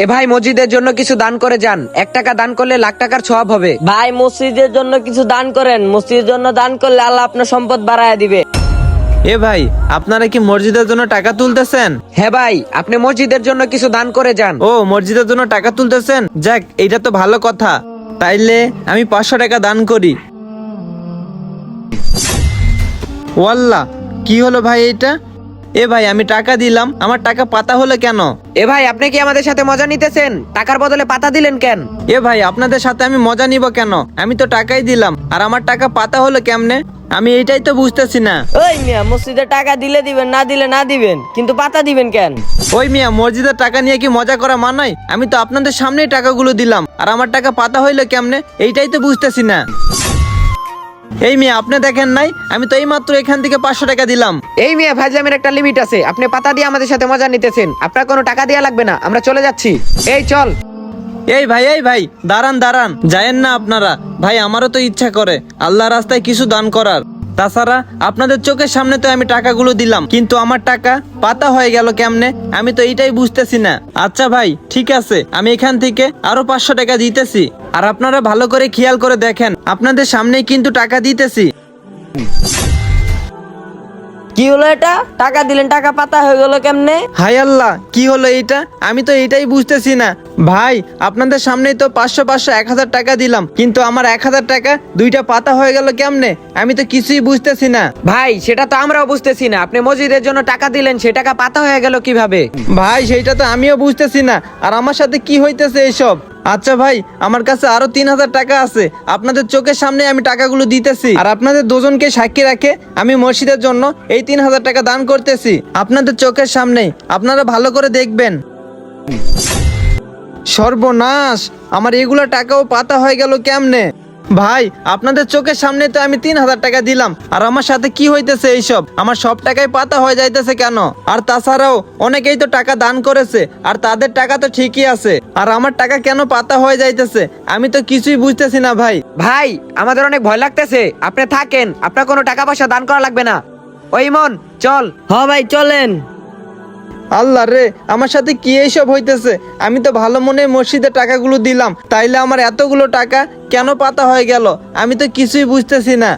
এ ভাই মসজিদের জন্য কিছু দান করে যান। এক টাকা দান করলে লাখ টাকার সওয়াব হবে। ভাই মসজিদের জন্য কিছু দান করেন। মসজিদের জন্য দান করলে আল্লাহ আপনার সম্পদ বাড়ায় দিবে। এ ভাই আপনারা কি মসজিদের জন্য টাকা তুলতেছেন? হ্যাঁ ভাই আপনি মসজিদের জন্য কিছু দান করে যান। ও মসজিদের জন্য টাকা তুলতেছেন? যাক এইটা তো ভালো কথা। তাইলে আমি পাঁচশো টাকা দান করি। ওয়াল্লা কি হলো ভাই এটা এ ভাই আমি টাকা দিলাম আমার টাকা পাতা হলো কেন? এ ভাই আপনি কি আমাদের সাথে মজা নিতেছেন? টাকার বদলে পাতা দিলেন কেন? এ ভাই আপনাদের সাথে আমি মজা নিব কেন? আমি তো টাকাই দিলাম আর আমার টাকা পাতা হলো কেমনে? আমি এইটাই তো বুঝতেছি না। ওই মিয়া মসজিদে টাকা দিলে দিবেন না দিলে না দিবেন কিন্তু পাতা দিবেন কেন? ওই মিয়া মসজিদের টাকা নিয়ে কি মজা করা মানায়? আমি তো আপনাদের সামনেই টাকাগুলো দিলাম আর আমার টাকা পাতা হইল কেমনে? এইটাই তো বুঝতেছি না। এই মিয়া আপনি দেখেন নাই? আমি তো এই মাত্র এখান থেকে পাঁচশো টাকা দিলাম। এই মিয়া ভাইজামের একটা লিমিট আছে। আপনি পাতা দিয়ে আমাদের সাথে মজা নিতেছেন। আপনার কোনো টাকা দেওয়া লাগবে না। আমরা চলে যাচ্ছি। এই চল। এই ভাই এই ভাই দাঁড়ান দাঁড়ান। যায়েন না আপনারা। ভাই আমারও তো ইচ্ছা করে। আল্লাহ রাস্তায় কিছু দান করার। তাছাড়া আপনাদের চোখের সামনে তো আমি টাকাগুলো দিলাম কিন্তু আমার টাকা পাতা হয়ে গেল কেমনে? আমি তো এইটাই বুঝতেছি না। আচ্ছা ভাই ঠিক আছে আমি এখান থেকে আরও পাঁচশো টাকা দিতেছি। আর আপনারা ভালো করে খেয়াল করে দেখেন আপনাদের সামনেই কিন্তু টাকা দিতেছি। কি হলো এটা? টাকা দিলেন টাকা পাতা হয়ে গেল কেমনে? হাই আল্লাহ কি হলো এইটা? আমি তো এইটাই বুঝতেছি না। ভাই আপনাদের সামনেই তো পাঁচশো পাঁচশো এক হাজার টাকা দিলাম কিন্তু আমার এক হাজার টাকা দুইটা পাতা হয়ে গেল কেমনে? আমি তো কিছুই বুঝতেছি না। ভাই সেটা তো আমরাও বুঝতেছি না। আপনি মসজিদের জন্য টাকা দিলেন সে টাকা পাতা হয়ে গেল কীভাবে? ভাই সেটা তো আমিও বুঝতেছি না। আর আমার সাথে কি হইতেছে এইসব? আচ্ছা ভাই আমার কাছে আরও তিন হাজার টাকা আছে। আপনাদের চোখের সামনে আমি টাকাগুলো দিতেছি। আর আপনাদের দুজনকে সাক্ষী রাখে আমি মসজিদের জন্য এই তিন হাজার টাকা দান করতেছি। আপনাদের চোখের সামনে আপনারা ভালো করে দেখবেন। সর্বনাশ! আমার এগুলো টাকাও পাতা হয়ে গেল কেমনে? ভাই আপনাদের চোখের সামনে তো আমি তিন হাজার টাকা দিলাম আর আমার সাথে কি হইতেছে এইসব? আমার সব টাকাই পাতা হয়ে যাইতেছে কেন? আর তাছাড়াও অনেকেই তো টাকা দান করেছে আর তাদের টাকা তো ঠিকই আছে আর আমার টাকা কেন পাতা হয়ে যাইতেছে? আমি তো কিছুই বুঝতেছি না ভাই। ভাই আমাদের অনেক ভয় লাগতেছে। আপনি থাকেন আপনার কোনো টাকা পয়সা দান করা লাগবে না। ওই মন চল। হ ভাই চলেন। আল্লাহ রে, আমার সাথে কি এইসব হইতেছে? আমি তো ভালো মনে মসজিদে টাকাগুলো দিলাম, তাইলে আমার এতগুলো টাকা কেন পাতা হয়ে গেল? আমি তো কিছুই বুঝতেছি না।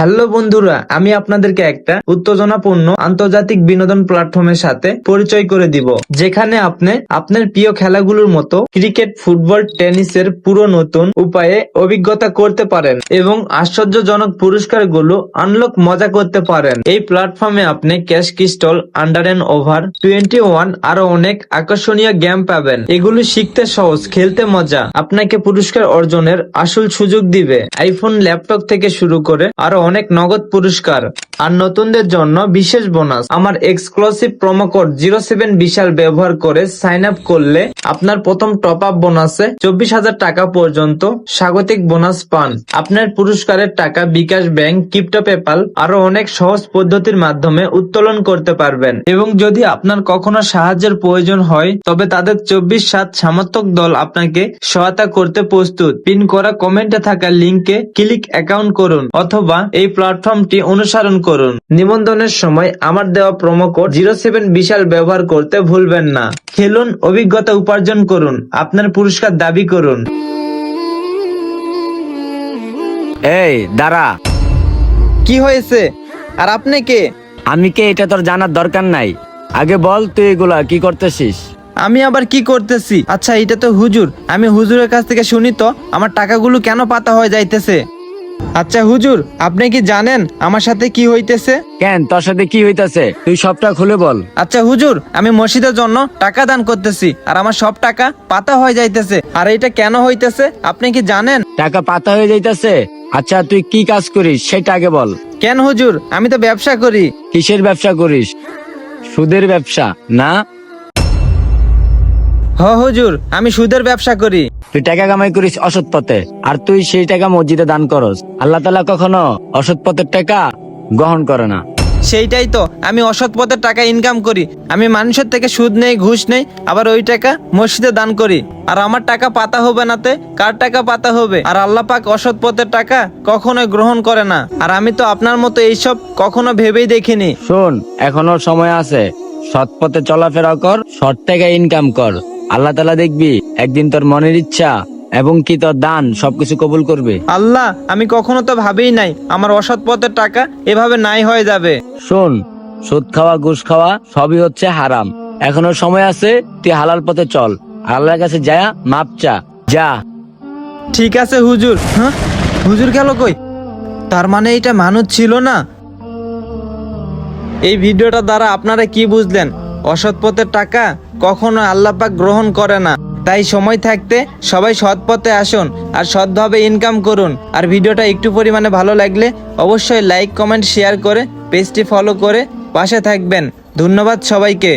হ্যালো বন্ধুরা, আমি আপনাদেরকে একটা উত্তেজনাপূর্ণ আন্তর্জাতিক বিনোদন প্ল্যাটফর্মের সাথে পরিচয় করে দিব, যেখানে আপনি আপনার প্রিয় খেলাগুলোর মতো ক্রিকেট, ফুটবল, টেনিসের পুরো নতুন উপায়ে অভিজ্ঞতা করতে পারেন এবং আশ্চর্যজনক পুরস্কারগুলো আনলক মজা করতে পারেন। এই প্ল্যাটফর্মে আপনি cash crystal under and over twenty one আরও অনেক আকর্ষণীয় গেম পাবেন। এগুলো শিখতে সহজ, খেলতে মজা, আপনাকে পুরস্কার অর্জনের আসল সুযোগ দিবে। আইফোন ল্যাপটপ থেকে শুরু করে আরও অনেক নগদ পুরস্কার। আর নতুনদের জন্য বিশেষ বোনাস। আমার exclusive promo code zero seven Bishal ব্যবহার করে সাইন আপ করলে আপনার প্রথম টপ আপ বোনাসে চব্বিশ হাজার টাকা পর্যন্ত স্বাগতিক বোনাস পান। আপনার পুরস্কারের টাকা বিকাশ ব্যাংক, ক্রিপ্টো পেপাল আরও অনেক সহজ পদ্ধতির মাধ্যমে উত্তোলন করতে পারবেন। এবং যদি আপনার কখনো সাহায্যের প্রয়োজন হয়, তবে তাদের চব্বিশ সাত সমর্থক দল আপনাকে সহায়তা করতে প্রস্তুত। পিন করা কমেন্টে থাকা লিংকে ক্লিক অ্যাকাউন্ট করুন অথবা এই প্ল্যাটফর্মটি অনুসরণ করুন। নিবন্ধনের সময় আমার দেওয়া promo code zero seven Bishal ব্যবহার করতে ভুলবেন না। খেলুন অভিজ্ঞতা উপার্জন করুন আপনার পুরস্কার দাবি করুন। এই দাঁড়া। কি হয়েছে? আর আপনি কে? আমি কে এটা তোর জানার দরকার নাই। আগে বল তুই এগুলা কি করতেছিস? আমি আবার কি করতেছি? আচ্ছা এটা তো হুজুর। আমি হুজুরের কাছ থেকে শুনি তো আমার টাকাগুলো কেন পাতা হয়ে যাইতেছে? আচ্ছা হুজুর আপনি কি জানেন আমার সাথে কি হইতেছে? কেন? তোর সাথে কি হইতাছে? তুই সবটা খুলে বল। আচ্ছা হুজুর আমি মসজিদের জন্য টাকা দান করতেছি আর আমার সব টাকা পাতা হয়ে যাইতেছে। আর এটা কেন হইতেছে? আপনি কি জানেন? টাকা পাতা হয়ে যাইতাছে? আচ্ছা তুই কি কাজ করিস সেটা আগে বল। কেন হুজুর? আমি তো ব্যবসা করি। কিসের ব্যবসা করিস? সুদের ব্যবসা না? হ হুজুর আমি সুদের ব্যবসা করি। তুই টাকা কামাই করিস অসৎ পথে আর তুই সেই টাকা মসজিদে দান করস। আল্লাহ তালা কখনো অসৎ পথের টাকা গ্রহণ করে না। সেইটাই তো আমি অসৎ পথে টাকা ইনকাম করি। আমি মানুষের থেকে সুদ নেই ঘুষ নেই আবার ওই টাকা মসজিদে দান করি। আর আমার টাকা পাতা হবে নাতে কার টাকা পাতা হবে? আর আল্লাহ পাক অসৎ পথের টাকা কখনোই গ্রহণ করে না। আর আমি তো আপনার মতো এইসব কখনো ভেবেই দেখিনি। শোন এখনও সময় আছে। সৎ পথে চলাফেরা কর সৎ টাকা ইনকাম কর। আল্লাহ তালা দেখবি একদিন তোর মনের ইচ্ছা এবং কি তোর দান সবকিছু কবুল করবে। আল্লাহ আমি কখনো তো ভাবেই নাই আমার অসৎ পথের টাকা এভাবে নাই হয়ে যাবে। শোন সুদ খাওয়া ঘুষ খাওয়া সবই হচ্ছে হারাম। এখনও সময় আছে তুই হালাল পথে চল। আল্লাহর কাছে যা মাপ চা যা। ঠিক আছে হুজুর হ্যাঁ? হুজুর গেল কই? তার মানে এটা মানুষ ছিল না? এই ভিডিওটা দ্বারা আপনারা কি বুঝলেন? অসৎ পথের টাকা কখনো আল্লাপাক গ্রহণ করে না। তাই সময় থাকতে সবাই সৎ পথে আসুন আর সৎভাবে ইনকাম করুন। আর ভিডিওটা একটু পরিমাণে ভালো লাগলে অবশ্যই লাইক কমেন্ট শেয়ার করে পেজটি ফলো করে পাশে থাকবেন। ধন্যবাদ সবাইকে।